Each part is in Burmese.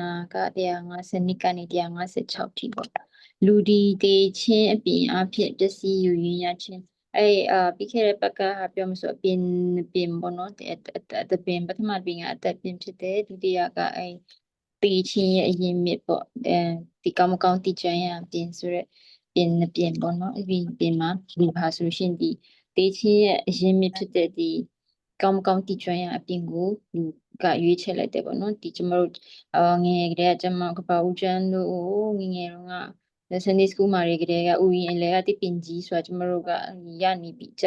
နာက150ကနေ156ထိပေါ့လူဒီတေချင်းအပြင်အဖြစ်ပစ္စည်းယူရင်းရချင်းအဲ့အာပြီးခဲ့တဲ့ဘက်ကဟာပြောမဆိုအပြင်ပင်ပေါ့နော်တတပင်ပထမပင်ကအတက်ပင်ဖြစ်တယ်ဒုတိယကအဲ့တေချင်းရဲ့အရင်မြစ်ပေါ့အဲဒီကောင်းမကောင်းတိကျန်ရပင်ဆိုရက်ပင်ပင်ပေါ့နော်အဲ့ဒီပင်မှာဒီပါဆိုရှင်ဒီတေချင်းရဲ့အရင်မြစ်ဖြစ်တဲ့ဒီကောင်းမကောင်းတိကျွမ်းရအပြင်ကိုလူ ကရွေးချယ်လိုက်တယ်ပေါ့နော်ဒီကျမတို့အငယ်ငယ်ကတည်းကကျမကပ္ပဦးကျန်းတို့ငယ်ငယ်တုန်းက Sunday school မှာတွေကတည်းကဥယျာဉ်အလဲကတိပင်ကြီးဆိုတာကျမတို့ကရနေပြီကြ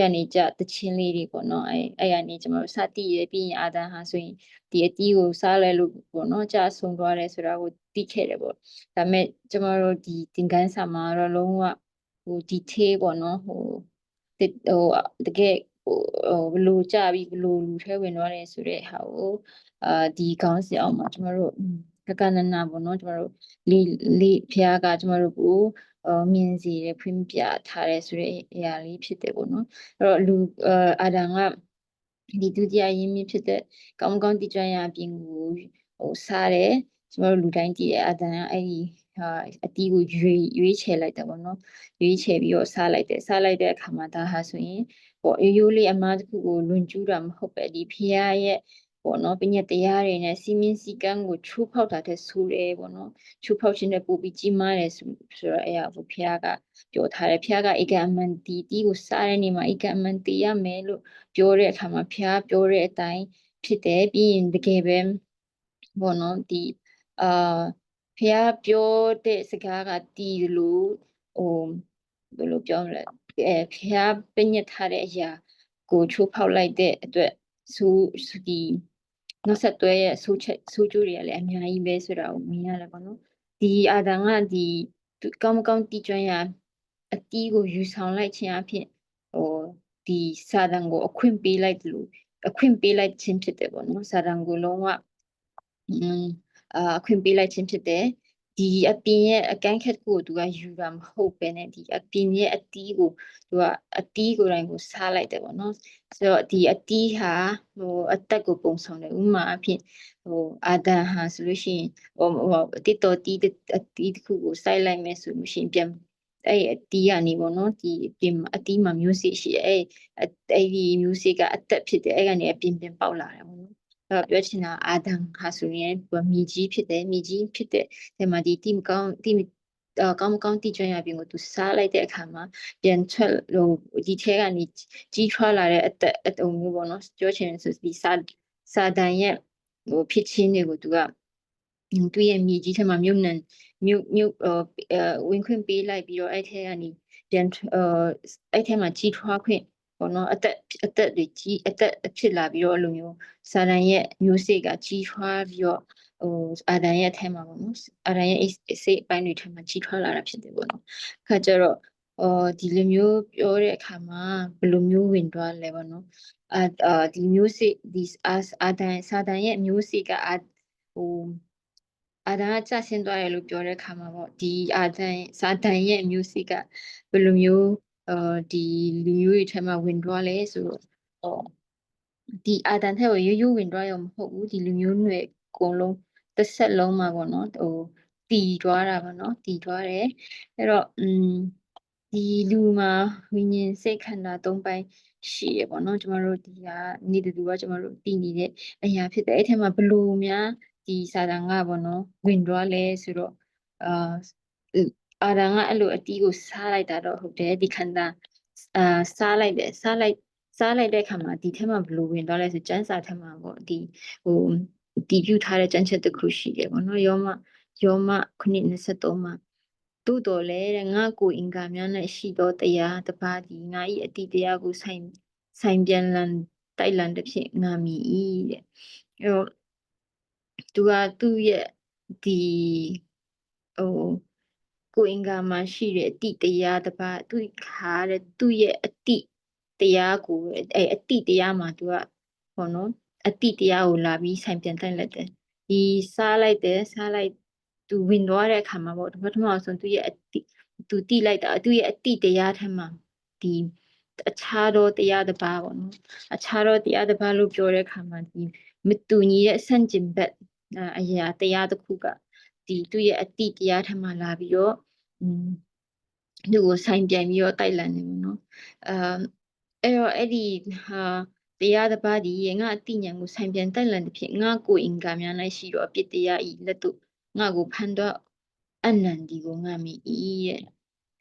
ရနေကြတချင်းလေးတွေပေါ့နော်အဲအဲ့ရနေကျမတို့စတိရပြီးရင်အာဒန်ဟာဆိုရင်ဒီအတီးကိုစားလဲလို့ပေါ့နော်ကြာဆုံးသွားတယ်ဆိုတာကိုသိခဲ့တယ်ပေါ့ဒါပေမဲ့ကျမတို့ဒီသင်ခန်းစာမှာတော့လုံးဝဟို detail ပေါ့နော်ဟိုဟိုတကယ် ဟိုဘလို့ကြပြီးဘလို့လူထဲဝင်သွားတယ်ဆိုတဲ့ဟာကိုအာဒီခေါင်းစဉ်အောင်မှာကျမတို့ကကနနာပေါ့နော်ကျမတို့လေလေဖျားကကျမတို့ကိုအမြင်စီရဖွင့်ပြထားတယ်ဆိုတဲ့အရာလေးဖြစ်တယ်ပေါ့နော်အဲ့တော့လူအာဒံကဒီဒုတိယရင်းမြစ်ဖြစ်တဲ့ကောင်းကောင်းတည်ကြရအပြင်ကိုဟိုစားတယ်ကျမတို့လူတိုင်းတည်တဲ့အာဒံကအဲ့ဒီဟာအတီးကိုရွေးရွေးချယ်လိုက်တယ်ပေါ့နော်ရွေးချယ်ပြီးတော့စားလိုက်တယ်စားလိုက်တဲ့အခါမှာဒါဟာဆိုရင် ပေါ့ရိုးရိုးလေးအမားတစ်ခုကိုလွန်ကျူးတာမဟုတ်ပဲဒီဖះရဲ့ပေါ့နော်ပညာတရားတွေနဲ့စီမင်းစည်းကမ်းကိုချိုးဖောက်တာတဲ့ဆိုတယ်ပေါ့နော်ချိုးဖောက်ခြင်းနဲ့ပို့ပြီးကြီးမားတယ်ဆိုဆိုတော့အဲ့ဒါကိုဖះကပြောထားတယ်ဖះကဧကအမှန်တီတီကိုစားတဲ့နေမှာဧကအမှန်တီရမယ်လို့ပြောတဲ့အခါမှာဖះပြောတဲ့အတိုင်းဖြစ်တယ်ပြီးရင်တကယ်ပဲပေါ့နော်ဒီအာဖះပြောတဲ့စကားကတီလို့ဟိုဘယ်လိုပြောမလဲ အဲဖះပညတ်ထားတဲ့အရာကိုချိုးဖောက်လိုက်တဲ့အတွက်စူဒီနောက်ဆက်တွဲရဲ့ဆိုးချက်ဆိုးကျိုးတွေကလည်းအများကြီးပဲဆိုတာကိုမြင်ရတယ်ပေါ့နော်ဒီအာဒံကဒီကောင်းမကောင်းတီးကျွမ်းရအတီးကိုယူဆောင်လိုက်ခြင်းအဖြစ်ဟိုဒီစာဒံကိုအခွင့်ပေးလိုက်လို့အခွင့်ပေးလိုက်ခြင်းဖြစ်တယ်ပေါ့နော်စာဒံကိုလုံးဝอืมအာအခွင့်ပေးလိုက်ခြင်းဖြစ်တယ် ဒီအပြင်ရဲ့အကန့်ခက်ကိုသူကယူတာမဟုတ်ပဲねဒီအပြင်ရဲ့အတီးကိုသူကအတီးကိုယ်တိုင်ကိုစားလိုက်တယ်ပေါ့နော်ဆိုတော့ဒီအတီးဟာဟိုအသက်ကိုပုံဆောင်တယ်ဥမာအဖြစ်ဟိုအာဒန်ဟာဆိုလို့ရှိရင်ဟိုဟိုတိတော်တီးအတီးတစ်ခုကိုစိုက်လိုက်မယ်ဆိုလို့ရှိရင်ပြန်အဲ့အတီးကနေပေါ့နော်ဒီပြင်အတီးမှာမျိုးစေ့ရှိတယ်အဲ့အဲ့ဒီမျိုးစေ့ကအသက်ဖြစ်တယ်အဲ့ကနေအပြင်ပြင်ပေါက်လာတယ်ပေါ့နော် တော့ပြောချင်တာအာဒံဟာဆိုရင်မြေကြီးဖြစ်တယ်မြေကြီးဖြစ်တဲ့ဒီမှာဒီတိမကောင်းတိကောင်းမကောင်းတိကျွမ်းရပြင်ကိုသူစားလိုက်တဲ့အခါမှာပြန်ထွက်ဟိုဒီထဲကနေကြီးထွားလာတဲ့အသက်အတုံမျိုးပေါ့နော်ပြောချင်ဆိုဒီစာစာတန်ရဲ့ဟိုဖြစ်ချင်းတွေကိုသူကသူ့ရဲ့မြေကြီးထဲမှာမြုပ်နှံမြုပ်မြုပ်ဝင်ခွင့်ပေးလိုက်ပြီးတော့အဲ့ထဲကနေပြန်အဲ့ထဲမှာကြီးထွားခွင့် ပေါ့နော်အသက်အသက်တွေကြီးအသက်ဖြစ်လာပြီးတော့အဲ့လိုမျိုးစာရန်ရဲ့မျိုးစေ့ကကြီးထွားပြီးတော့ဟိုအာဒန်ရဲ့အထဲမှာပေါ့နော်အာဒန်ရဲ့စိတ်အပိုင်းတွေထဲမှာကြီးထွားလာတာဖြစ်တယ်ပေါ့နော်ခါကျတော့အော်ဒီလိုမျိုးပြောတဲ့အခါမှာဘယ်လိုမျိုးဝင်သွားလဲပေါ့နော်အာအာဒီမျိုးစေ့ဒီအာဒန်စာဒန်ရဲ့မျိုးစေ့ကအာဟိုအာဒန်ကကြာဆင်းသွားတယ်လို့ပြောတဲ့အခါမှာပေါ့ဒီအာဒန်စာဒန်ရဲ့မျိုးစေ့ကဘယ်လိုမျိုး အာဒီလူမျိုးတွေထဲမှာဝင်သွားလဲဆိုတော့ဟောဒီအာဒန်ထဲကိုရိုးရိုးဝင်သွားရောမဟုတ်ဘူးဒီလူမျိုးတွေအကုန်လုံးတစ်ဆက်လုံးမှာပေါ့နော်ဟိုတည်သွားတာပေါ့နော်တည်သွားတယ်အဲ့တော့อืมဒီလူမှာဝိညာဉ်စိတ်ခန္ဓာ၃ပိုင်းရှိရပေါ့နော်ကျမတို့ဒီကနေ့တူကကျမတို့တည်နေတဲ့အရာဖြစ်တယ်အဲ့ထဲမှာဘလို့များဒီစာတန်ကပေါ့နော်ဝင်သွားလဲဆိုတော့အာ အာရန်ကအဲ့လိုအတီးကိုစားလိုက်တာတော့ဟုတ်တယ်ဒီခန္ဓာအာစားလိုက်တယ်စားလိုက်စားလိုက်တဲ့အခါမှာဒီထဲမှာဘလို့ဝင်သွားလဲဆိုကျန်းစာထဲမှာပေါ့ဒီဟိုတီးပြထားတဲ့ကျန်းချက်တစ်ခုရှိတယ်ပေါ့နော်ယောမယောမခုနှစ်23မှာသို့တော်လဲတဲ့ငါကိုအင်္ဂါများနဲ့ရှိသောတရားတပါးဒီငါ၏အတိတရားကိုဆိုင်ဆိုင်ပြန်လန်တိုက်လန်တစ်ဖြစ်ငါမီ၏တဲ့အဲတော့သူကသူ့ရဲ့ဒီဟို ကိုအင်္ဂါမှာရှိတဲ့အတိတရားတပါသူခါတဲ့သူ့ရဲ့အတိတရားကိုအဲအတိတရားမှာသူကဟောနော်အတိတရားကိုလာပြီးဆိုင်ပြန်တက်လက်တယ်ဒီစားလိုက်တယ်စားလိုက်သူဝင်သွားတဲ့အခါမှာပေါ့ပထမဆုံးသူ့ရဲ့အတိသူတိလိုက်တာသူ့ရဲ့အတိတရားထက်မှာဒီအခြားသောတရားတစ်ပါးပေါ့နော်အခြားသောတရားတစ်ပါးလို့ပြောတဲ့အခါမှာဒီမတူညီရဲ့ဆန့်ကျင်ဘက်အာအရာတရားတစ်ခုက ဒီသူ့ရဲ့အတိတရားထမှလာပြီးတော့อืมသူ့ကိုဆိုင်ပြန်ပြီးတော့တိုက်လန်နေဘူးနော်အာအဲ့တော့အဲ့ဒီဟာတရားတစ်ပါးဒီငါအတိညာကိုဆိုင်ပြန်တိုက်လန်တဲ့ဖြစ်ငါကိုအင်္ဂါများ၌ရှိတော့အပြစ်တရားဤလက်တို့ငါကိုဖန်တော့အနန္ဒီကိုငါမိဤရဲ့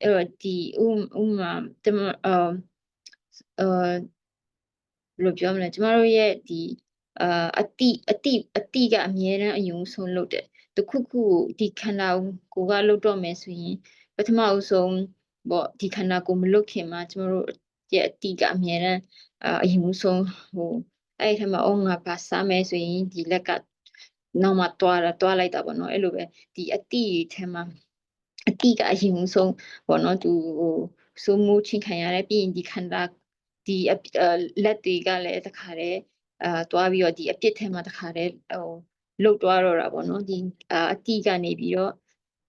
အဲ့တော့ဒီဥဥမာတမအာအာဘယ်လိုပြောမလဲကျမတို့ရဲ့ဒီအာအတိအတိအတိကအမြဲတမ်းအယုံဆုံးလုပ်တယ် တခုခုကိုဒီခန္ဓာကိုယ်ကလုပ်တော့မယ်ဆိုရင်ပထမအဦးဆုံးပေါ့ဒီခန္ဓာကိုယ်မလုပ်ခင်မှာကျမတို့ရဲ့အတိကအမြဲတမ်းအာအယုံဆုံးဟိုအဲ့ဒီထက်မှာအော်ငါပါစားမယ်ဆိုရင်ဒီလက်ကနောက်မှတွားတာတွားလိုက်တာပေါ့နော်အဲ့လိုပဲဒီအတိထဲမှာအတိကအရင်ဆုံးပေါ့နော်သူဟိုစိုးမိုးချင်းခံရတယ်ပြီးရင်ဒီခန္ဓာဒီလက်တွေကလည်းတခါတည်းအာတွားပြီးတော့ဒီအပြစ်ထဲမှာတခါတည်းဟို လှုပ်တွားတော့တာပေါ့နော်ဒီအတိကနေပြီးတော့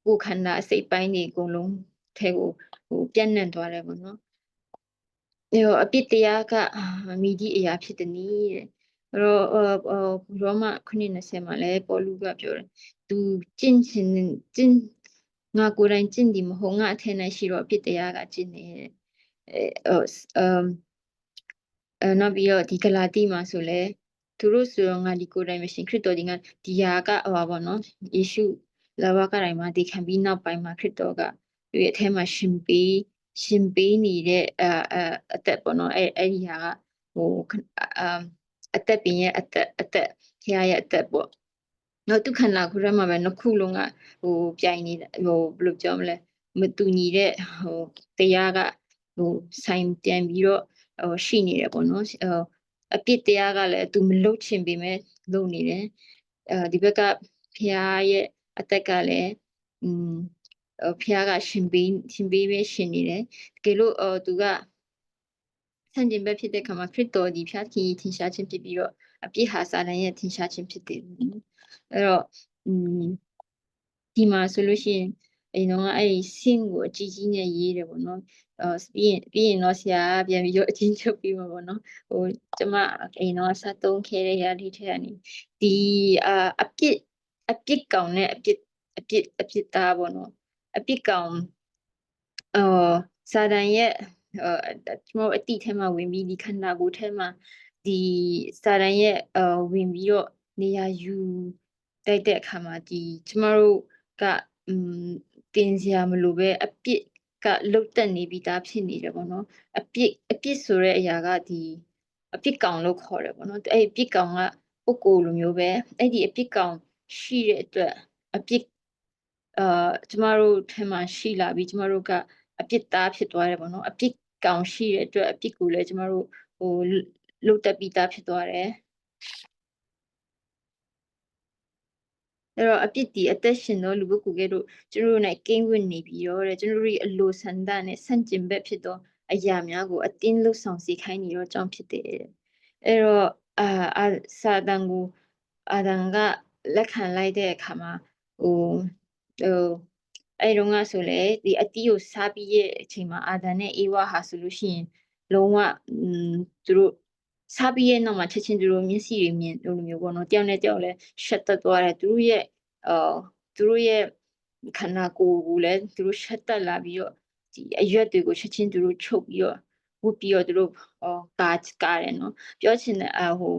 ကိုယ်ခန္ဓာအစိတ်ပိုင်းတွေအကုန်လုံးထဲကိုဟိုပြန့်နှံ့သွားတယ်ပေါ့နော်အဲတော့အပြစ်တရားကမိဒီအရာဖြစ်တဲ့နည်းတဲ့အဲ့တော့ရောမ9:20မှာလည်းပေါ်လူကပြောတယ်သူကျင့်ခြင်းကျင့်ငါကိုယ်တိုင်ကျင့်ဒီမဟုတ်ငါအထက်၌ရှိတော့အပြစ်တရားကကျင့်နေတဲ့အဲအမ်အဲနောက်ပြီးတော့ဒီဂလာတိမှာဆိုလဲ သူတို့ဆိုတော့ငါဒီကိုယ်တိုင်မရှင်ခရစ်တော်ဒီကဒီဟာကဟောပါတော့ယေရှုလာဘကတိုင်းမှာဒီခံပြီးနောက်ပိုင်းမှာခရစ်တော်ကသူရဲ့အထက်မှာရှင်ပေးရှင်ပေးနေတဲ့အဲအသက်ပေါ့နော်အဲအဲ့ဒီဟာကဟိုအသက်ပင်ရဲ့အသက်အသက်ဖခင်ရဲ့အသက်ပေါ့နော်သူခန္ဓာကိုယ်ထဲမှာပဲနှစ်ခုလုံးကဟိုပြိုင်နေတာဟိုဘယ်လိုပြောမလဲမတူညီတဲ့ဟိုတရားကဟိုဆိုင်ပြန်ပြီးတော့ဟိုရှိနေတယ်ပေါ့နော်ဟို အပြစ်တရားကလည်းသူမလုတ်ချင်ပေမဲ့လုပ်နေတယ်အဲဒီဘက်ကဖခင်ရဲ့အသက်ကလည်းอืมဖခင်ကရှင်ပေးရှင်ပေးပဲရှင်နေတယ်တကယ်လို့ဟိုသူကဆန့်ကျင်ဘက်ဖြစ်တဲ့ခါမှာခရစ်တော်ဒီဖျားခင်ထင်ရှားခြင်းဖြစ်ပြီးတော့အပြစ်ဟာစာတန်ရဲ့ထင်ရှားခြင်းဖြစ်တယ်အဲ့တော့อืมဒီမှာဆိုလို့ရှိရင်အိမ်တော့အဲ့ဒီဆင့်ကိုအကြီးကြီးနဲ့ရေးတယ်ပေါ့နော် အော်ပြီးရင်ပြီးရင်တော့ဆရာပြန်ပြီးတော့အချင်းချုပ်ပြီးမှာပေါ့နော်ဟိုကျမအိမ်တော့ဆက်သုံးခဲ့တဲ့ရာဒီထဲကနေဒီအာအပြစ်အပြစ်ကောင်နဲ့အပြစ်အပြစ်အပြစ်သားပေါ့နော်အပြစ်ကောင်အော်စာတန်ရဲ့အဲကျွန်တော်အတိထဲမှာဝင်ပြီးဒီခန္ဓာကိုယ်ထဲမှာဒီစာတန်ရဲ့အဝင်ပြီးတော့နေရာယူတိုက်တဲ့အခါမှာဒီကျမတို့ကอืมတင်စရာမလိုပဲအပြစ် ကလုတ်တက်နေပြီးသားဖြစ်နေတယ်ပေါ့နော်အပြစ်အပြစ်ဆိုတဲ့အရာကဒီအပြစ်ကောင်လို့ခေါ်တယ်ပေါ့နော်အဲ့ဒီအပြစ်ကောင်ကပုဂ္ဂိုလ်လိုမျိုးပဲအဲ့ဒီအပြစ်ကောင်ရှိတဲ့အတွက်အပြစ်အာကျမတို့ထဲမှာရှိလာပြီးကျမတို့ကအပြစ်သားဖြစ်သွားတယ်ပေါ့နော်အပြစ်ကောင်ရှိတဲ့အတွက်အပြစ်ကိုလည်းကျမတို့ဟိုလုတ်တက်ပြီးသားဖြစ်သွားတယ် အဲ့တော့အပြစ်ဒီအသက်ရှင်သောလူပုဂ္ဂိုလ်ကဲ့သို့ကျွန်တော်တို့၌ကိန်းဝတ်နေပြီးတော့တဲ့ကျွန်တော်တို့ရဲ့အလိုဆန္ဒနဲ့ဆန့်ကျင်ဘက်ဖြစ်သောအရာများကိုအတင်းလှုပ်ဆောင်စေခိုင်းနေတော့ကြောင့်ဖြစ်တယ်အဲ့တော့အာအာစာတန်ကိုအာဒန်ကလက်ခံလိုက်တဲ့အခါမှာဟိုဟိုအဲ့တော့ကဆိုလေဒီအတီးကိုစားပြီးရဲ့အချိန်မှာအာဒန်နဲ့အေဝါဟာဆိုလို့ရှိရင်လုံးဝอืมသူတို့ စားပြီးရဲ့နောက်မှာချက်ချင်းသူတို့မျက်စိတွေမြင်လို့မျိုးပေါ့နော်တယောက်နဲ့တယောက်လည်းရှက်တက်သွားတယ်သူတို့ရဲ့အာသူတို့ရဲ့ခန္ဓာကိုယ်ကိုလည်းသူတို့ရှက်တက်လာပြီးတော့ဒီအရွက်တွေကိုချက်ချင်းသူတို့ချုပ်ပြီးတော့ဝတ်ပြီးတော့သူတို့ဟောကာကာတယ်နော်ပြောချင်တဲ့အဟို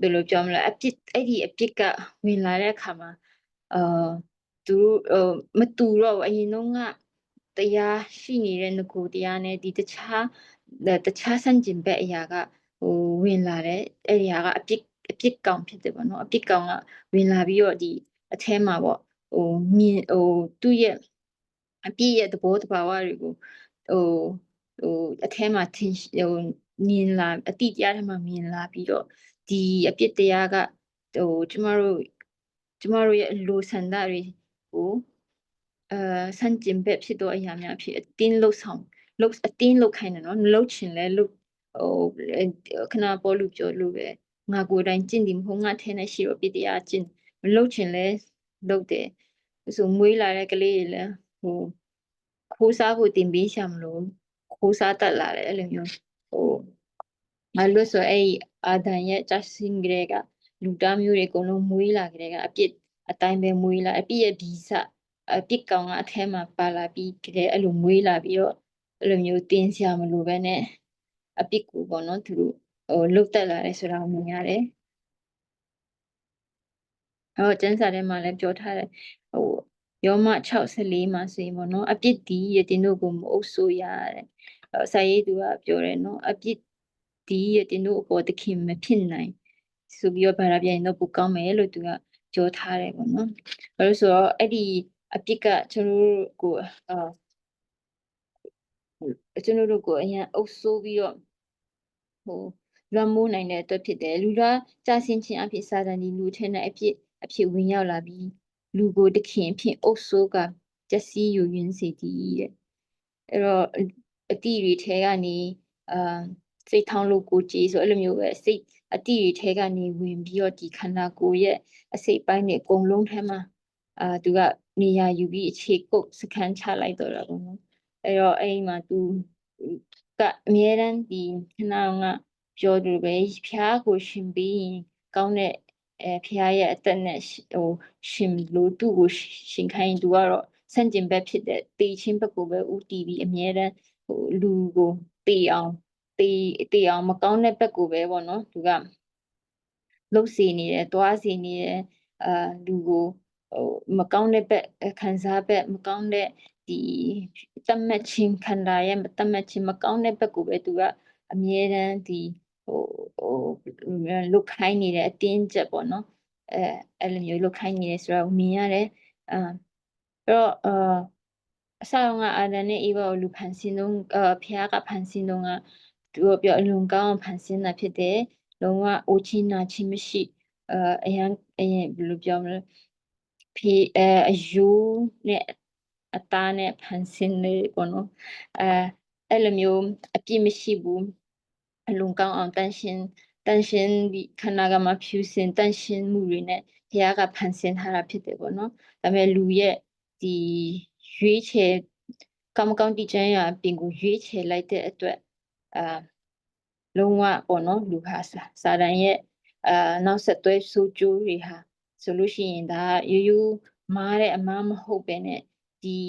ဘယ်လိုပြောမလဲအပြစ်အဲ့ဒီအပြစ်ကဝင်လာတဲ့အခါမှာအာသူတို့မတူတော့အရင်တော့ကတရားရှိနေတဲ့ငကိုတရားနဲ့ဒီတခြားတခြားဆန့်ကျင်ဘက်အရာက ဟိုဝင်လာတယ်အဲ့ဒီဟာကအပြစ်အပြစ်ကောင်ဖြစ်တယ်ပေါ့နော်အပြစ်ကောင်ကဝင်လာပြီးတော့ဒီအထဲမှာပေါ့ဟိုမြင်ဟိုသူ့ရဲ့အပြစ်ရဲ့သဘောတဘာဝတွေကိုဟိုဟိုအထဲမှာထင်ဟိုမြင်လာအတိတရားထဲမှာမြင်လာပြီးတော့ဒီအပြစ်တရားကဟိုကျမတို့ကျမတို့ရဲ့လိုဆန္ဒတွေကိုအဲဆန့်ကျင်ဘက်ဖြစ်တော့အရာများဖြစ်အတင်းလှုပ်ဆောင်လှုပ်အတင်းလှုပ်ခိုင်းတယ်နော်လှုပ်ချင်လဲလှုပ် ဟိုခဏပေါ်လူပြောလို့ပဲငါကိုယ်တိုင်ကျင့်တယ်မဟုတ်ငါထဲနဲ့ရှိတော့ပြတရားကျင့်မလှုပ်ချင်လဲလှုပ်တယ်ဆိုမွေးလာတဲ့ကလေးတွေလည်းဟိုခိုးစားဖို့တင်ပေးရှာမလို့ခိုးစားတတ်လာတယ်အဲ့လိုမျိုးဟိုငါလို့ဆိုအဲ့အာဒန်ရဲ့ just sing ကလေးကလူသားမျိုးတွေအကုန်လုံးမွေးလာကြတဲ့ကအပြစ်အတိုင်းပဲမွေးလာအပြစ်ရဲ့ဗီဇအပြစ်ကောင်ကအထဲမှာပါလာပြီးတကယ်အဲ့လိုမွေးလာပြီးတော့အဲ့လိုမျိုးတင်းစရာမလိုပဲနဲ့ အပြစ်ကိုပေါ့နော်သူတို့ဟိုလုတ်တက်လာတယ်ဆိုတာကိုမြင်ရတယ်ဟောကျမ်းစာထဲမှာလည်းပြောထားတယ်ဟိုယောမ6:14မှာဆိုရင်ပေါ့နော်အပြစ်ဒီရတင်တို့ကိုမအုပ်ဆိုးရတဲ့ဆာရေးသူကပြောတယ်နော်အပြစ်ဒီရတင်တို့အပေါ်သခင်မဖြစ်နိုင်ဆိုပြီးတော့ဗာရာပြန်တော့ပိုကောင်းမယ်လို့သူကပြောထားတယ်ပေါ့နော်ဘာလို့ဆိုတော့အဲ့ဒီအပြစ်ကကျွန်တော်တို့ကိုအာ ကျွန်တော်တို့ကိုအရင်အုပ်ဆိုးပြီးတော့ဟိုလွှမ်းမိုးနိုင်တဲ့အတွက်ဖြစ်တယ်လူသားကြာဆင်းခြင်းအဖြစ်စာတန်ဒီလူထဲနဲ့အဖြစ်အဖြစ်ဝင်ရောက်လာပြီးလူကိုတခင်အဖြစ်အုပ်ဆိုးကကြစီယူရင်းစေတည်တဲ့အဲ့တော့အတိတွေထဲကနေအာစိတ်ထောင်းလို့ကိုကြည်ဆိုအဲ့လိုမျိုးပဲစိတ်အတိတွေထဲကနေဝင်ပြီးတော့ဒီခန္ဓာကိုယ်ရဲ့အစိတ်ပိုင်းတွေအကုန်လုံးထဲမှာအာသူကနေရာယူပြီးအခြေကုပ်စခန်းချလိုက်တော့တာပေါ့နော် အဲ့တော့အဲ့ဒီမှာသူကအမြဲတမ်းဒီခဏကပြောသူပဲဖျားကိုရှင်ပြီးရင်ကောင်းတဲ့အဲဖျားရဲ့အသက်နဲ့ဟိုရှင်လို့သူ့ကိုရှင်ခိုင်းသူကတော့ဆန့်ကျင်ဘက်ဖြစ်တဲ့တေချင်းဘက်ကိုပဲဥတီးပြီးအမြဲတမ်းဟိုလူကိုတေအောင်တေတေအောင်မကောင်းတဲ့ဘက်ကိုပဲပေါ့နော်သူကလှုပ်စီနေတယ်တွားစီနေတယ်အာလူကိုဟိုမကောင်းတဲ့ဘက်ခံစားဘက်မကောင်းတဲ့ ဒီတတ်မှတ်ခြင်းခန္ဓာရဲ့တတ်မှတ်ခြင်းမကောင်းတဲ့ဘက်ကိုပဲသူကအမြဲတမ်းဒီဟိုဟိုလုတ်ခိုင်းနေတဲ့အတင်းကျပ်ပေါ့နော်အဲအဲ့လိုမျိုးလုတ်ခိုင်းနေတယ်ဆိုတော့မြင်ရတယ်အာအဲ့တော့အာအဆောင်ကအာဒန်နဲ့အေးဘာကိုလူဖန်ဆင်းတော့အဖះကဖန်ဆင်းတော့ကသူကပြောအလွန်ကောင်းဖန်ဆင်းတာဖြစ်တယ်လုံးဝအိုချင်းနာချင်းမရှိအာအရင်အရင်ဘယ်လိုပြောမလဲဖေအဲအယူနဲ့ အသားနဲ့ဖန်ဆင်းနေပေါ့နော်အဲအဲ့လိုမျိုးအပြစ်မရှိဘူးအလွန်ကောင်းအောင်တန်ရှင်းတန်ရှင်းဒီခန္ဓာကမှာဖြူစင်တန်ရှင်းမှုတွေနဲ့ဘုရားကဖန်ဆင်းထားတာဖြစ်တယ်ပေါ့နော်ဒါပေမဲ့လူရဲ့ဒီရွေးချယ်ကောင်းကောင်းတည်ချမ်းရာအပြင်ကိုရွေးချယ်လိုက်တဲ့အတွက်အာလုံးဝပေါ့နော်လူဟာစာတန်ရဲ့အာနောက်ဆက်တွဲဆိုးကျိုးတွေဟာဆိုလို့ရှိရင်ဒါရိုးရိုးမားတဲ့အမားမဟုတ်ပဲနဲ့ ဒီ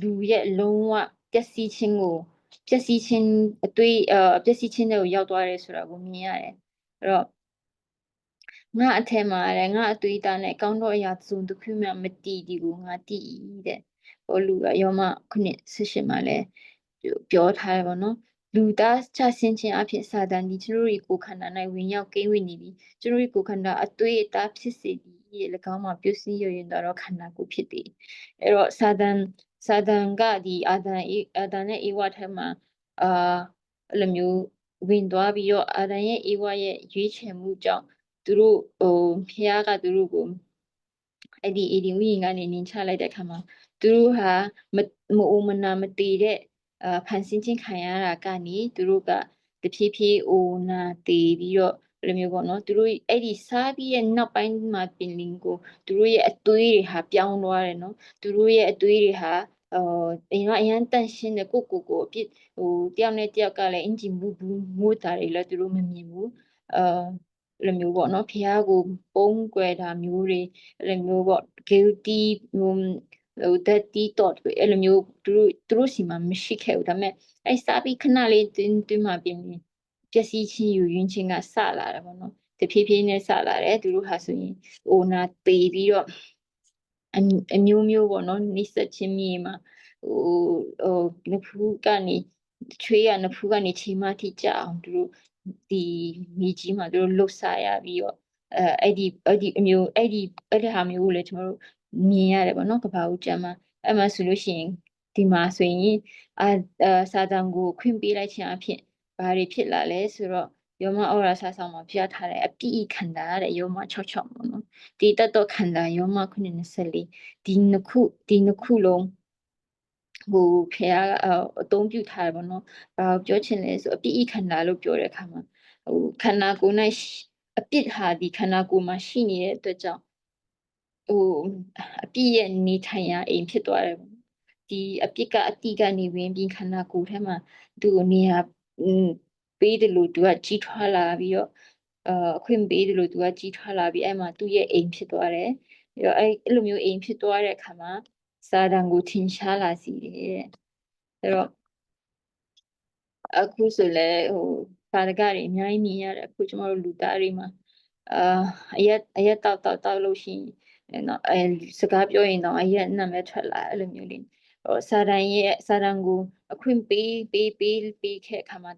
လူရဲ့လုံးဝပျက်စီးခြင်းကိုပျက်စီးခြင်းအတွေ့အပျက်စီးခြင်းတွေကိုရောက်သွားတယ်ဆိုတာကိုမြင်ရတယ်အဲ့တော့ငါအထက်မှာလည်းငါအသွေးသားနဲ့ကောင်းတော့အရာစုံတစ်ခုမှမတည်ဒီကိုငါတည်တဲ့ဟိုလူကယောမခုနှစ်ဆစ်ရှင်မှာလည်းပြောထားတယ်ပေါ့နော် လူသားချဆင်းခြင်းအဖြစ်စာတန်ဒီကျွန်တော်တို့ကိုခန္ဓာ၌ဝင်ရောက်ကိန်းဝင်နေပြီးကျွန်တော်တို့ကိုခန္ဓာအသွေးအသားဖြစ်စေသည်၎င်းမှာပြုစည်းရရင်တော့ခန္ဓာကိုဖြစ်သည်အဲ့တော့စာတန်စာတန်ကဒီအာဒန်အာဒန်နဲ့ဧဝထဲမှာအာအဲ့လိုမျိုးဝင်သွားပြီးတော့အာဒန်ရဲ့ဧဝရဲ့ရွေးချယ်မှုကြောင့်သူတို့ဟိုဖះကသူတို့ကိုအဲ့ဒီအေဒီဝိညာဉ်ကနေနင်းချလိုက်တဲ့အခါမှာသူတို့ဟာမအိုမနာမတည်တဲ့ အာဖန်ဆင်းခြင်းခံရတာကနေသူတို့ကတဖြည်းဖြည်းအိုနာတည်ပြီးတော့လိုမျိုးပေါ့နော်သူတို့အဲ့ဒီစားပြီးရဲ့နောက်ပိုင်းမှာပင်လင်ကိုသူတို့ရဲ့အသွေးတွေဟာပြောင်းသွားတယ်နော်သူတို့ရဲ့အသွေးတွေဟာအော်အရင်ကအရန်တန့်ရှင်းတဲ့ကိုကိုကိုအပြစ်ဟိုတယောက်နဲ့တယောက်ကလည်းအင်ဂျင်ဘူးဘူးမိုးတာတွေလည်းသူတို့မမြင်ဘူးအာလိုမျိုးပေါ့နော်ဖះကိုပုံးကွယ်တာမျိုးတွေအဲ့လိုမျိုးပေါ့ guilty ဟိုဟို dirty thought တွေအဲ့လိုမျိုးသူတို့သူတို့စီမှာမရှိခဲ့ဘူးဒါပေမဲ့အဲ့စားပြီးခဏလေးတင်းတင်းမှပြင်ပျက်စီးခြင်းယူရင်းခြင်းကစလာတယ်ပေါ့နော်တဖြည်းဖြည်းနဲ့စလာတယ်သူတို့ဟာဆိုရင်အိုနာပေပြီးတော့အမျိုးမျိုးပေါ့နော်နိစ္စချင်းမြေမှာဟိုဟိုနဖူးကနေချွေးရနဖူးကနေခြေမထိကြအောင်သူတို့ဒီမြေကြီးမှာသူတို့လှုပ်ရှားရပြီးတော့အဲအဲ့ဒီအဲ့ဒီအမျိုးအဲ့ဒီအဲ့ဒီဟာမျိုးကိုလည်းကျွန်တော်တို့ မြင်ရတယ်ပေါ့နော်ကဘာဦးကျမ်းမှာအဲ့မှာဆိုလို့ရှိရင်ဒီမှာဆိုရင်အာစာတန်ကိုခွင့်ပေးလိုက်ခြင်းအဖြစ်ဘာတွေဖြစ်လာလဲဆိုတော့ယောမဩရာဆာဆောင်မှာပြထားတဲ့အပိခန္ဓာတဲ့ယောမ66ပေါ့နော်ဒီတတ်တော့ခန္ဓာယောမ924ဒီနှစ်ခုဒီနှစ်ခုလုံးဟိုဖေကအသုံးပြုထားတယ်ပေါ့နော်ဘာပြောချင်လဲဆိုအပိခန္ဓာလို့ပြောတဲ့အခါမှာဟိုခန္ဓာကိုယ်၌အပြစ်ဟာဒီခန္ဓာကိုယ်မှာရှိနေတဲ့အတွက်ကြောင့် ဟိုအပြစ်ရဲ့နေထိုင်ရာအိမ်ဖြစ်သွားတယ်ပေါ့ဒီအပြစ်ကအတိကနေဝင်ပြီးခန္ဓာကိုယ်ထဲမှာသူ့ကိုနေရာပေးတယ်လို့သူကကြီးထွားလာပြီးတော့အခွင့်ပေးတယ်လို့သူကကြီးထွားလာပြီးအဲ့မှာသူ့ရဲ့အိမ်ဖြစ်သွားတယ်ပြီးတော့အဲ့အဲ့လိုမျိုးအိမ်ဖြစ်သွားတဲ့အခါမှာစာတန်ကိုထင်ရှားလာစီတယ်တဲ့အဲ့တော့အခုဆိုလဲဟိုပါရကတွေအများကြီးမြင်ရတယ်အခုကျမတို့လူသားတွေမှာအာအရက်အရက်တောက်တောက်တောက်လို့ရှိရင် နော်အဲစကားပြောရင်တော့အရက်နာမည်ထွက်လာအဲ့လိုမျိုးလေးဟိုစာတန်ရဲ့စာတန်ကိုအခွင့်ပေးပေးပေးပေးခဲ့အခါမှာ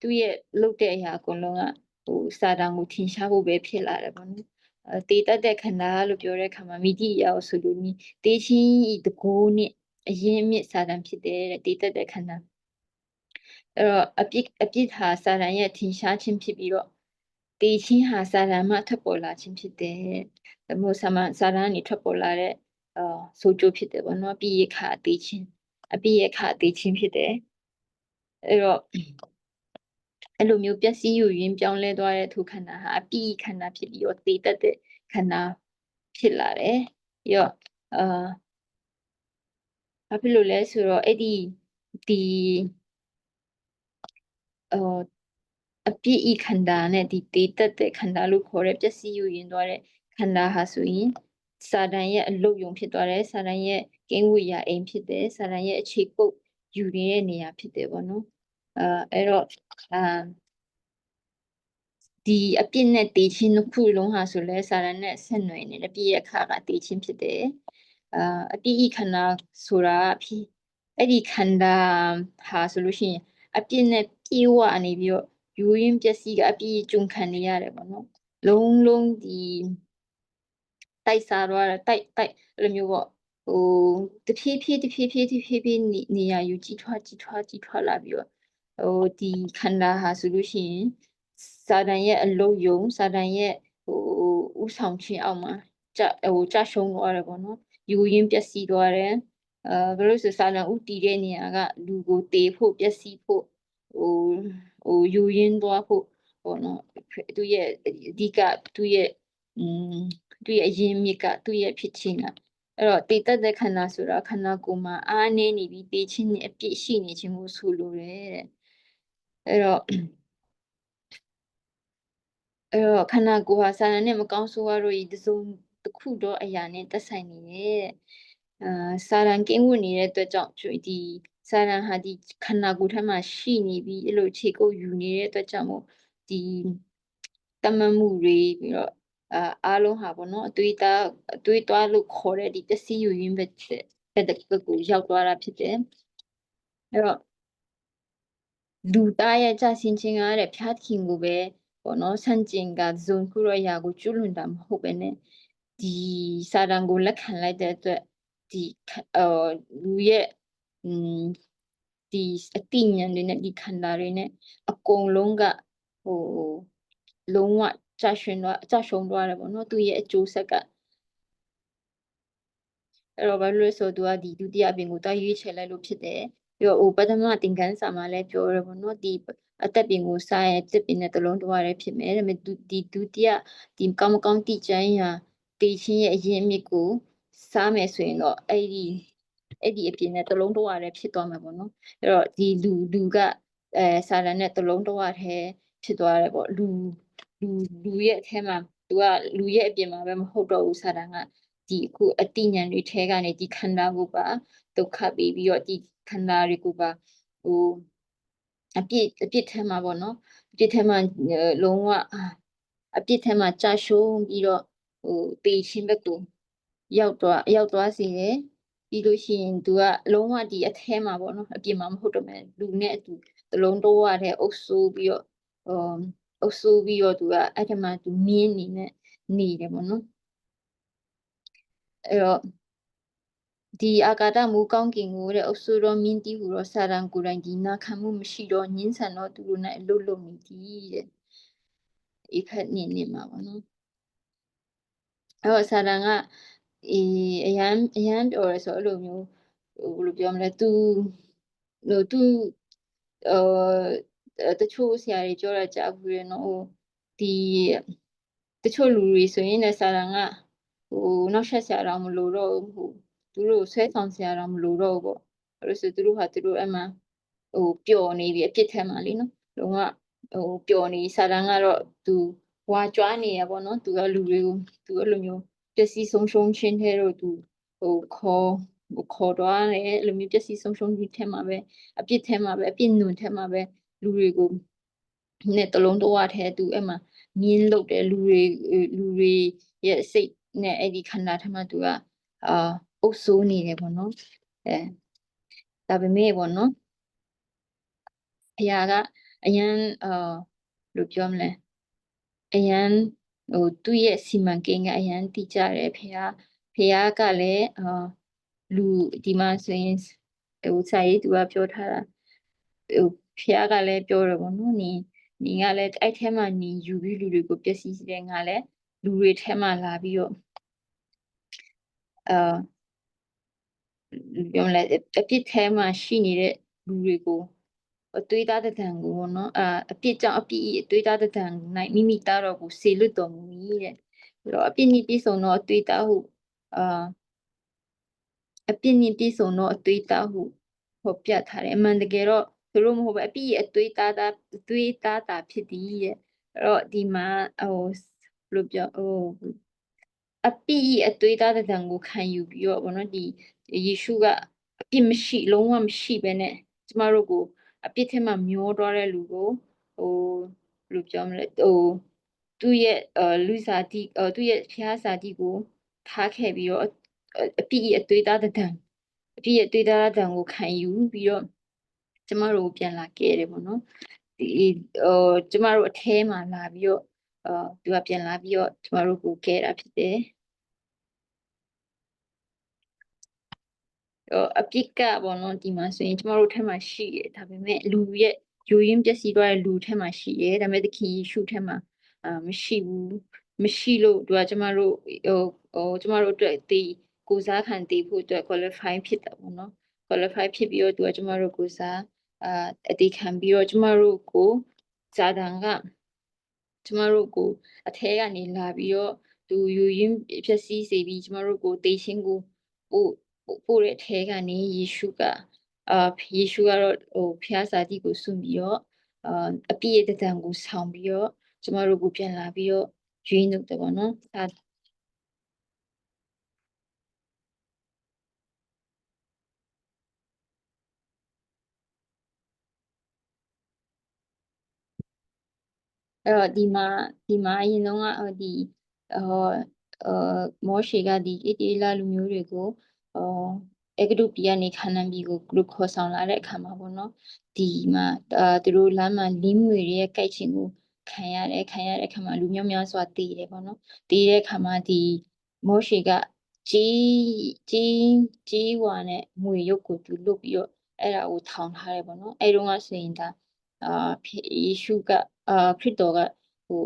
သူ့ရဲ့လုပ်တဲ့အရာအကုန်လုံးကဟိုစာတန်ကိုထင်ရှားဖို့ပဲဖြစ်လာတယ်ပေါ့နော်အဲတေတတ်တဲ့ခန္ဓာလို့ပြောတဲ့အခါမှာမိတိအရာကိုဆိုလို့နီးတေချင်းဤတကိုးနဲ့အရင်အမြင့်စာတန်ဖြစ်တယ်တဲ့တေတတ်တဲ့ခန္ဓာအဲ့တော့အပြစ်အပြစ်ဟာစာတန်ရဲ့ထင်ရှားခြင်းဖြစ်ပြီးတော့ တေချင်းဟာစာတန်မှထွက်ပေါ်လာခြင်းဖြစ်တယ်။ဒါမျိုးစာမစာတန်ကနေထွက်ပေါ်လာတဲ့အာဆိုကြိုးဖြစ်တယ်ပေါ့နော်။အပြည့်ရခအသေးချင်းအပြည့်ရခအသေးချင်းဖြစ်တယ်။အဲ့တော့အဲ့လိုမျိုးပျက်စီးယူရင်းပြောင်းလဲသွားတဲ့ထိုခန္ဓာဟာအပြည့်ခန္ဓာဖြစ်ပြီးတော့တေတတ်တဲ့ခန္ဓာဖြစ်လာတယ်။ပြီးတော့အာဘာဖြစ်လို့လဲဆိုတော့အဲ့ဒီဒီဟို အပြည့်ဤခန္ဓာနဲ့ဒီတေတက်တဲ့ခန္ဓာလို့ခေါ်တဲ့ပျက်စီးယူရင်သွားတဲ့ခန္ဓာဟာဆိုရင်စာတန်ရဲ့အလုတ်ယုံဖြစ်သွားတယ်စာတန်ရဲ့ကင်းဝိရာအိမ်ဖြစ်တယ်စာတန်ရဲ့အခြေပုတ်ယူနေတဲ့နေရာဖြစ်တယ်ပေါ့နော်အဲအဲ့တော့အာဒီအပြစ်နဲ့တေချင်းတစ်ခုလုံးဟာဆိုလဲစာရနဲ့ဆက်နွယ်နေတယ်ပြည့်ရဲ့အခါကတေချင်းဖြစ်တယ်အာအပြစ်ဤခန္ဓာဆိုတာဖြစ်အဲ့ဒီခန္ဓာဟာဆိုလို့ရှိရင်အပြစ်နဲ့ပြေဝနေပြီးတော့ ယူရင်းပျက်စီးကအပြည့်ကျုံခံနေရတယ်ပေါ့နော်လုံးလုံးဒီတိုက်စားတော့တိုက်တိုက်အဲ့လိုမျိုးပေါ့ဟိုတဖြည်းဖြည်းတဖြည်းဖြည်းတဖြည်းဖြည်းနေရာယူကြီးထွားကြီးထွားကြီးထွားလာပြီးတော့ဟိုဒီခန္ဓာဟာဆိုလို့ရှိရင်စာတန်ရဲ့အလုံးယုံစာတန်ရဲ့ဟိုဥဆောင်ခြင်းအောက်မှာကြဟိုကြရှုံးသွားတယ်ပေါ့နော်ယူရင်းပျက်စီးသွားတယ်အဲဘယ်လိုဆိုစာတန်ဥတည်တဲ့နေရာကလူကိုတေဖို့ပျက်စီးဖို့ဟို ဟိုယူရင်းသွားဖို့ပေါ့နော်သူရဲ့အဓိကသူရဲ့อืมသူရဲ့အရင်မြစ်ကသူရဲ့ဖြစ်ခြင်းကအဲ့တော့တေတတ်တဲ့ခန္ဓာဆိုတာခန္ဓာကိုယ်မှာအားနည်းနေပြီးတေခြင်းနဲ့အပြည့်ရှိနေခြင်းကိုဆိုလိုတယ်တဲ့အဲ့တော့အဲ့တော့ခန္ဓာကိုယ်ဟာစာရဏနဲ့မကောင်းဆိုးရတို့ဤတစုံတစ်ခုတော့အရာနဲ့သက်ဆိုင်နေရဲ့အာစာရန်ကင်းဝတ်နေတဲ့အတွက်ကြောင့်ဒီ စာရန်ဟာဒီခန္ဓာကိုယ်ထဲမှာရှိနေပြီးအဲ့လိုခြေကုပ်ယူနေတဲ့အတွက်ကြောင့်မို့ဒီတမမှုတွေပြီးတော့အာအားလုံးဟာပေါ့နော်အသွေးသားအသွေးသွားလို့ခေါ်တဲ့ဒီပစ္စည်းယူရင်းပဲတဲ့တဲ့ကိုရောက်သွားတာဖြစ်တယ်အဲ့တော့လူသားရဲ့ကြဆင်ခြင်းကားတဲ့ဖျားခင်ကိုပဲပေါ့နော်ဆန့်ကျင်ကဇုံခုရရာကိုကျွလွန်တာမဟုတ်ပဲねဒီစာတန်ကိုလက်ခံလိုက်တဲ့အတွက်ဒီအော်လူရဲ့อืม ဒီအတိညာဉ်တွေနဲ့ဒီခန္ဓာတွေနဲ့အကုန်လုံးကဟိုလုံးဝကြာရှင်တော့ကြာရှုံးသွားတယ်ပေါ့နော်သူရဲ့အကျိုးဆက်ကအဲ့တော့ဘာလို့လဲဆိုတော့သူကဒီဒုတိယအပြင်ကိုတာရွေးချယ်လိုက်လို့ဖြစ်တယ်ပြီးတော့ဟိုပထမသင်္ကန်းစာမှာလည်းပြောရပေါ့နော်ဒီအသက်ပင်ကိုစားရင်တစ်ပင်နဲ့တလုံးတွားရဲဖြစ်မယ်ဒါပေမဲ့ဒီဒုတိယဒီကောင်းမကောင်းတိကျမ်းရာတေချင်းရဲ့အရင်အမြစ်ကိုစားမယ်ဆိုရင်တော့အဲ့ဒီ အဲ့ဒီအပြင်နဲ့တလုံးတွားရဲဖြစ်သွားမှာပေါ့နော်အဲ့တော့ဒီလူလူကအဲစာရန်နဲ့တလုံးတွားရဲဖြစ်သွားတယ်ပေါ့လူလူလူရဲ့အထဲမှာသူကလူရဲ့အပြင်မှာပဲမဟုတ်တော့ဘူးစာရန်ကဒီအခုအတိညာဉ်တွေထဲကနေဒီခန္ဓာကိုပါဒုက္ခပြီးပြီးတော့ဒီခန္ဓာတွေကိုပါဟိုအပြစ်အပြစ်ထဲမှာပေါ့နော်အပြစ်ထဲမှာလုံးဝအပြစ်ထဲမှာကြာရှုံးပြီးတော့ဟိုတေချင်းဘက်ကိုရောက်သွားရောက်သွားစေတယ် ပြီးလို့ရှိရင်သူကလုံးဝဒီအထဲမှာပေါ့နော်အပြင်မှာမဟုတ်တော့မယ်လူနဲ့အတူတလုံးတော့ရတဲ့အုပ်စိုးပြီးတော့ဟိုအုပ်စိုးပြီးတော့သူကအဲ့ဒီမှာသူမြင်းနေနဲ့နေတယ်ပေါ့နော်အဲ့တော့ဒီအာကာတမူကောင်းကင်ကိုတဲ့အုပ်စုတော်မြင်းတီးဟူသောစာရန်ကိုယ်တိုင်ဒီနာခံမှုမရှိတော့ညင်းဆန်တော့သူတို့နဲ့အလုလုံနေသည်တဲ့ဧဖက်နေနေမှာပေါ့နော်အဲ့တော့စာရန်က အေးအရန်အရန်ပြောရဲဆိုအဲ့လိုမျိုးဟိုဘယ်လိုပြောမလဲသူဟိုသူဟိုတချို့ဆရာတွေပြောရကြဘူးရနော်ဟိုဒီတချို့လူတွေဆိုရင်လည်းစာရန်ကဟိုနောက်ဆက်ဆရာတော်မလို့တော့ဟိုသူတို့ဆွဲဆောင်ဆရာတော်မလို့တော့ဘူးပေါ့အဲ့လိုဆိုသူတို့ဟာသူတို့အမှဟိုပျော်နေပြီအပြစ်ထဲမှာလीနော်လုံးဝဟိုပျော်နေစာတန်းကတော့သူဝါကြွားနေရပေါ့နော်သူကလူတွေကိုသူအဲ့လိုမျိုး ပျက်စီးဆုံးရှုံးခြင်းထဲတော့သူဟိုခေါ်ဟိုခေါ်တော့တယ်အဲ့လိုမျိုးပျက်စီးဆုံးရှုံးခြင်းထဲမှာပဲအပြစ်ထဲမှာပဲအပြစ်နွန်ထဲမှာပဲလူတွေကိုနဲ့တလုံးတော့ထဲသူအဲ့မှာမြင်းလုတ်တယ်လူတွေလူတွေရဲ့စိတ်နဲ့အဲ့ဒီခန္ဓာထဲမှာသူကအာအုပ်စိုးနေတယ်ပေါ့နော်အဲဒါပေမဲ့ပေါ့နော်ဘုရားကအရန်အာလို့ပြောမလဲအရန် ဟိုသူ့ရဲ့စီမံကိန်းကအရန်တိကျတယ်ဘုရားဘုရားကလည်းအာလူဒီမှာဆိုရင်ဟိုစာရေးသူကပြောထားတာဟိုဖះကလည်းပြောတယ်ပေါ့နော်နင်နင်ကလည်းအဲ့ထဲမှာနင်ယူပြီးလူတွေကိုပျက်စီးစေတယ်ငါလည်းလူတွေထဲမှာလာပြီးတော့အာပြောမလဲအပြစ်ထဲမှာရှိနေတဲ့လူတွေကို အသွေးသားတဲ့တံကိုပေါ့နော်အာအပြစ်ကြောင့်အပြစ်အသွေးသားတဲ့တံနိုင်မိမိသားတော်ကိုဆေလွတ်တော်မူ၏တဲ့ပြီးတော့အပြစ်နည်းပြည့်စုံသောအသွေးသားဟုအာအပြစ်နည်းပြည့်စုံသောအသွေးသားဟုဟောပြထားတယ်အမှန်တကယ်တော့သူတို့မဟုတ်ပဲအပြစ်အသွေးသားသားအသွေးသားတာဖြစ်သည်တဲ့အဲ့တော့ဒီမှာဟိုဘယ်လိုပြောဟိုအပြစ်အသွေးသားတဲ့တံကိုခံယူပြီးတော့ဘောနော်ဒီယေရှုကအပြစ်မရှိလုံးဝမရှိပဲနဲ့ကျမတို့ကို အပြစ်ထဲမှာမျောသွားတဲ့လူကိုဟိုဘယ်လိုပြောမလဲဟိုသူ့ရဲ့လူစားတိသူ့ရဲ့ဖျားစာတိကိုထားခဲ့ပြီးတော့အပြစ်အသွေးသားတဲ့တံအပြစ်အသွေးသားတဲ့တံကိုခံယူပြီးတော့ကျမတို့ပြန်လာခဲ့တယ်ပေါ့နော်ဒီဟိုကျမတို့အထဲမှာလာပြီးတော့အာသူကပြန်လာပြီးတော့ကျမတို့ကိုခဲ့တာဖြစ်တယ် အပြစ်ကပေါ့နော်ဒီမှာဆိုရင်ကျမတို့ထဲမှာရှိရဒါပေမဲ့လူရဲ့ယူရင်းပျက်စီးသွားတဲ့လူထဲမှာရှိရဒါပေမဲ့သခင်ယေရှုထဲမှာအာမရှိဘူးမရှိလို့သူကကျမတို့ဟိုဟိုကျမတို့အတွက်ဒီကိုစားခံတည်ဖို့အတွက် qualify ဖြစ်တာပေါ့နော် qualify ဖြစ်ပြီးတော့သူကကျမတို့ကိုစားအာအတိခံပြီးတော့ကျမတို့ကိုဇာတန်ကကျမတို့ကိုအထဲကနေလာပြီးတော့သူယူရင်းဖြစ်စီစေပြီးကျမတို့ကိုတေရှင်းကိုပို့ ပို့တဲ့ထဲကနေယေရှုကအာယေရှုကတော့ဟိုဖျားစာတိကိုစွန့်ပြီးတော့အာအပြည့်အတန်ကိုဆောင်ပြီးတော့ကျမတို့ကိုပြန်လာပြီးတော့ရွေးနှုတ်တယ်ပေါ့နော်ဒါအဲ့တော့ဒီမှာဒီမှာအရင်တော့ကဒီဟောအာမောရှေကဒီဣတိလလူမျိုးတွေကို အော်အဂဒုပြည်ကနေခါနန်ပြည်ကိုဂရုခေါ်ဆောင်လာတဲ့အခါမှာပေါ့နော်ဒီမှာအာသူတို့လမ်းမှာလင်းငွေရဲ့ကြိုက်ခြင်းကိုခံရတယ်ခံရတဲ့အခါမှာလူမျိုးများစွာတည်တယ်ပေါ့နော်တည်တဲ့အခါမှာဒီမောရှေကကြီးကြီးကြီးဝါနဲ့ငွေရုပ်ကိုသူလုတ်ပြီးတော့အဲ့ဒါကိုထောင်ထားတယ်ပေါ့နော်အဲ့တုန်းကဆိုရင်ဒါအာယေရှုကအာခရစ်တော်ကဟို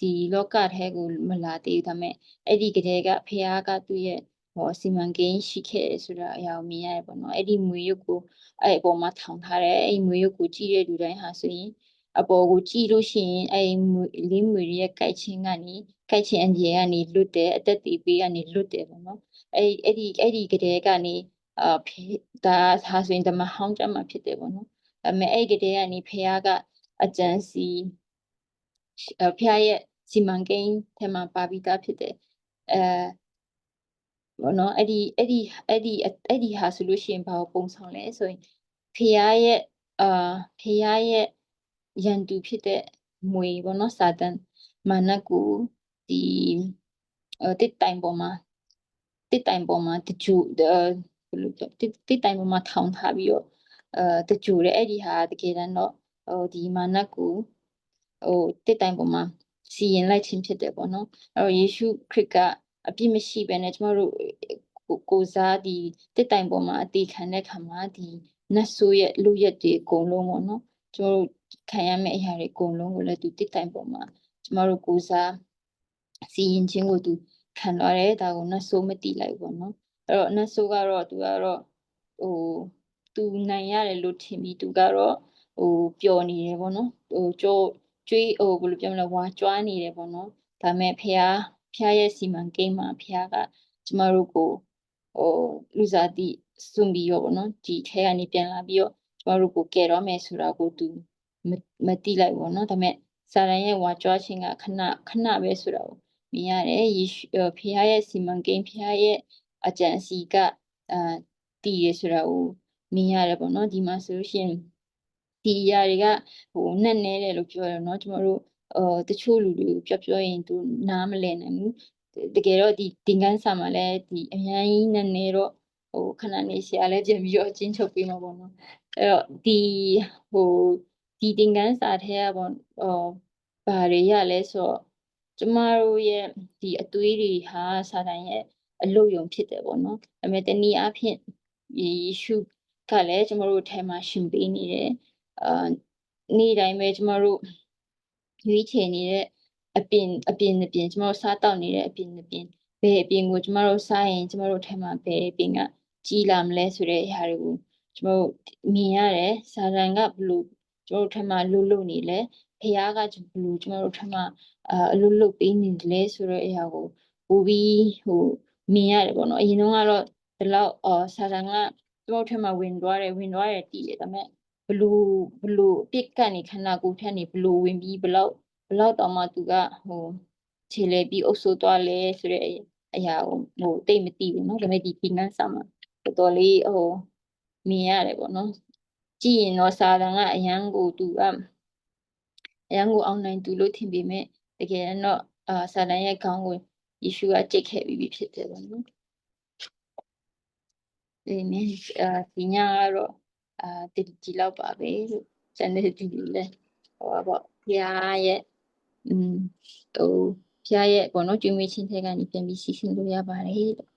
ဒီလောကထဲကိုမလာသေးဘူးဒါပေမဲ့အဲ့ဒီကလေးကဖခင်ကသူ့ရဲ့ ဟောစီမံကိန်းရှိခဲ့ဆိုတာအရာကိုမြင်ရတယ်ပေါ့နော်အဲ့ဒီမွေရုပ်ကိုအဲ့အပေါ်မှာထောင်ထားတယ်အဲ့ဒီမွေရုပ်ကိုကြည့်တဲ့လူတိုင်းဟာဆိုရင်အပေါ်ကိုကြည့်လို့ရှိရင်အဲ့လင်းမွေရဲ့ကြိုက်ချင်းကနေကြိုက်ချင်းအန်ဂျယ်ကနေလွတ်တယ်အသက်တည်ပေးကနေလွတ်တယ်ပေါ့နော်အဲ့အဲ့ဒီအဲ့ဒီကလေးကနေအာဒါဟာဆိုရင်ဓမ္မဟောင်းကြမှာဖြစ်တယ်ပေါ့နော်ဒါပေမဲ့အဲ့ဒီကလေးကနေဖခင်ကအကျဉ်းစီဖခင်ရဲ့စီမံကိန်းထဲမှာပါပြီးသားဖြစ်တယ်အဲ ဘောနော်အဲ့ဒီအဲ့ဒီအဲ့ဒီအဲ့ဒီဟာဆိုလို့ရှိရင်ဘာကိုပုံဆောင်လဲဆိုရင်ဖះရဲ့အာဖះရဲ့ယန်တူဖြစ်တဲ့မွေဘောနော်စာတန်မာနကိုဒီတစ်တိုင်ပေါ်မှာတစ်တိုင်ပေါ်မှာတကြူဘယ်လိုပြောတစ်တိုင်ပေါ်မှာထောင်ထားပြီးတော့အဲတကြူတဲ့အဲ့ဒီဟာတကယ်တမ်းတော့ဟိုဒီမာနကိုဟိုတစ်တိုင်ပေါ်မှာစီရင်လိုက်ခြင်းဖြစ်တယ်ပေါ့နော်အဲ့တော့ယေရှုခရစ်က အပြစ်မရှိဘဲနဲ့ကျမတို့ကိုစားဒီတစ်တိုင်ပေါ်မှာအသေးခံတဲ့ခါမှာဒီနတ်ဆိုးရဲ့လူရက်တွေအကုန်လုံးပေါ့နော်ကျမတို့ခံရမယ့်အရာတွေအကုန်လုံးကိုလည်းသူတစ်တိုင်ပေါ်မှာကျမတို့ကိုစားစီရင်ခြင်းကိုသူခံသွားတယ်ဒါကိုနတ်ဆိုးမတိလိုက်ပေါ့နော်အဲ့တော့နတ်ဆိုးကတော့သူကတော့ဟိုသူနိုင်ရတယ်လို့ထင်ပြီးသူကတော့ဟိုပျော်နေတယ်ပေါ့နော်ဟိုကြိုးကျွေးဟိုဘယ်လိုပြောမလဲဝါကြွားနေတယ်ပေါ့နော်ဒါမဲ့ဖះ ဖះရဲ့စီမံကိန်းမှာဖះကကျမတို့ကိုဟိုလူစားတိစွန့်ပြီးရောပေါ့နော်ဒီထဲကနေပြန်လာပြီးတော့ကျမတို့ကိုကယ်တော့မယ်ဆိုတာကိုသူမတိလိုက်ပေါ့နော်ဒါမဲ့စာရန်ရဲ့ဝါကြွားခြင်းကခဏခဏပဲဆိုတာကို မြင်ရတယ်ယေရှုအဲဖခင်ရဲ့စီမံကိန်းဖခင်ရဲ့အကြံအစီကအာတည်ရဆိုတာကိုမြင်ရတယ်ပေါ့နော်ဒီမှာဆိုလို့ရှိရင်ဒီအရာတွေကဟိုနဲ့နဲတယ်လို့ပြောရတော့เนาะကျမတို့ အော်တချို့လူတွေကိုပြောပြောရင်သူနားမလည်နိုင်ဘူးတကယ်တော့ဒီသင်ခန်းစာမှာလည်းဒီအများကြီးနဲ့နဲတော့ဟိုခဏနေဆရာလည်းပြန်ပြီးတော့အချင်းချုပ်ပေးမှာပေါ့နော်အဲ့တော့ဒီဟိုဒီသင်ခန်းစာထဲကပေါ့အော်ဘာတွေရလဲဆိုတော့ကျမတို့ရဲ့ဒီအသွေးတွေဟာစာတန်ရဲ့အလုတ်ယုံဖြစ်တယ်ပေါ့နော်ဒါပေမဲ့တနည်းအားဖြင့်ယေရှုကလည်းကျမတို့ထဲမှာရှင်ပေးနေတယ်အာနေ့တိုင်းပဲကျမတို့ ရွေးချယ်နေတဲ့အပြင်အပြင်အပြင်ကျမတို့စားတောက်နေတဲ့အပြင်အပြင်ဘယ်အပြင်ကိုကျမတို့စားရင်ကျမတို့ထဲမှာဘယ်အပြင်ကကြီးလာမလဲဆိုတဲ့အရာတွေကိုကျမတို့မြင်ရတယ်စာတန်ကဘလို့ကျမတို့ထဲမှာလှုပ်လှုပ်နေလဲဖခင်ကဘလို့ကျမတို့ထဲမှာအာအလုပ်လုပ်ပေးနေတယ်လဲဆိုတဲ့အရာကိုပိုပြီးဟိုမြင်ရတယ်ပေါ့နော်အရင်တော့ကတော့ဒီလောက်အော်စာတန်ကကျမတို့ထဲမှာဝင်သွားတယ်ဝင်သွားတယ်တည်တယ်ဒါပေမဲ့ ဘလို့ဘလို့အပြစ်ကနေခန္ဓာကိုယ်ထက်နေဘလို့ဝင်ပြီးဘလောက်ဘလောက်တောင်မှသူကဟိုခြေလေပြီးအုပ်ဆိုးသွားလဲဆိုတဲ့အရာကိုဟိုတိတ်မသိဘူးเนาะဒါပေမဲ့ဒီဒီနန်းစာမှာတော်တော်လေးဟိုမြင်ရတယ်ပေါ့နော်ကြည့်ရင်တော့စာတန်ကအရန်ကိုသူကအရန်ကိုအောင်နိုင်သူလို့ထင်ပေမဲ့တကယ်တော့အာစာတန်ရဲ့ခေါင်းကိုယေရှုကကြိတ်ခဲ့ပြီးပြီဖြစ်တယ်ပေါ့နော်ဒီနေ့အာဒီညကတော့ အာဒီဒီလောက်ပါပဲလို့စနေဒီလေဟောပေါ့ဖျားရဲ့อืมဟိုဖျားရဲ့ပေါ့နော်ကျွေးမွေးချင်းထဲကနေပြန်ပြီးစီစဉ်လို့ရပါတယ်လို့